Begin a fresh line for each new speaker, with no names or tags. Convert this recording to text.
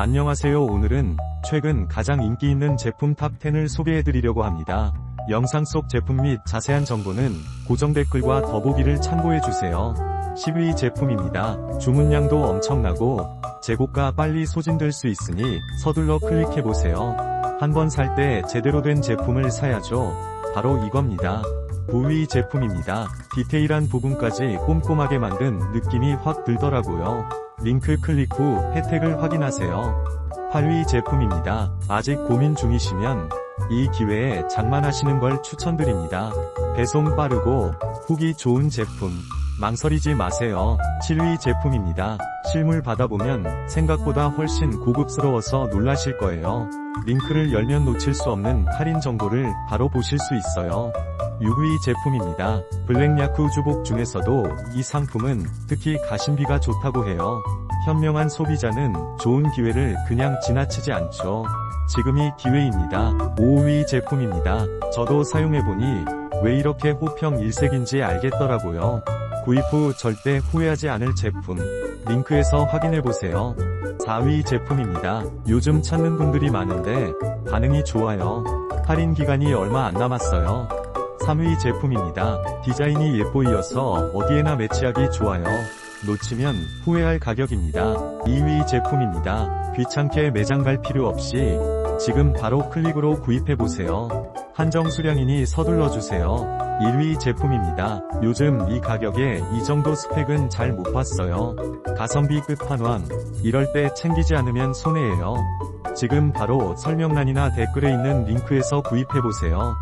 안녕하세요 오늘은 최근 가장 인기 있는 제품 탑10을 소개해드리려고 합니다. 영상 속 제품 및 자세한 정보는 고정 댓글과 더보기를 참고해주세요. 10위 제품입니다. 주문량도 엄청나고 재고가 빨리 소진될 수 있으니 서둘러 클릭해보세요. 한번 살 때 제대로 된 제품을 사야죠. 바로 이겁니다. 9위 제품입니다. 디테일한 부분까지 꼼꼼하게 만든 느낌이 확 들더라고요. 링크 클릭 후 혜택을 확인하세요. 8위 제품입니다. 아직 고민 중이시면 이 기회에 장만하시는 걸 추천드립니다. 배송 빠르고 후기 좋은 제품. 망설이지 마세요. 7위 제품입니다. 실물 받아보면 생각보다 훨씬 고급스러워서 놀라실 거예요. 링크를 열면 놓칠 수 없는 할인 정보를 바로 보실 수 있어요. 6위 제품입니다. 블랙야쿠 주복 중에서도 이 상품은 특히 가심비가 좋다고 해요. 현명한 소비자는 좋은 기회를 그냥 지나치지 않죠. 지금이 기회입니다. 5위 제품입니다. 저도 사용해보니 왜 이렇게 호평 일색인지 알겠더라고요. 구입 후 절대 후회하지 않을 제품. 링크에서 확인해보세요. 4위 제품입니다. 요즘 찾는 분들이 많은데 반응이 좋아요. 할인 기간이 얼마 안 남았어요. 3위 제품입니다. 디자인이 예뻐이어서 어디에나 매치하기 좋아요. 놓치면 후회할 가격입니다. 2위 제품입니다. 귀찮게 매장 갈 필요 없이 지금 바로 클릭으로 구입해보세요. 한정 수량이니 서둘러주세요. 1위 제품입니다. 요즘 이 가격에 이 정도 스펙은 잘 못 봤어요. 가성비 끝판왕. 이럴 때 챙기지 않으면 손해예요. 지금 바로 설명란이나 댓글에 있는 링크에서 구입해보세요.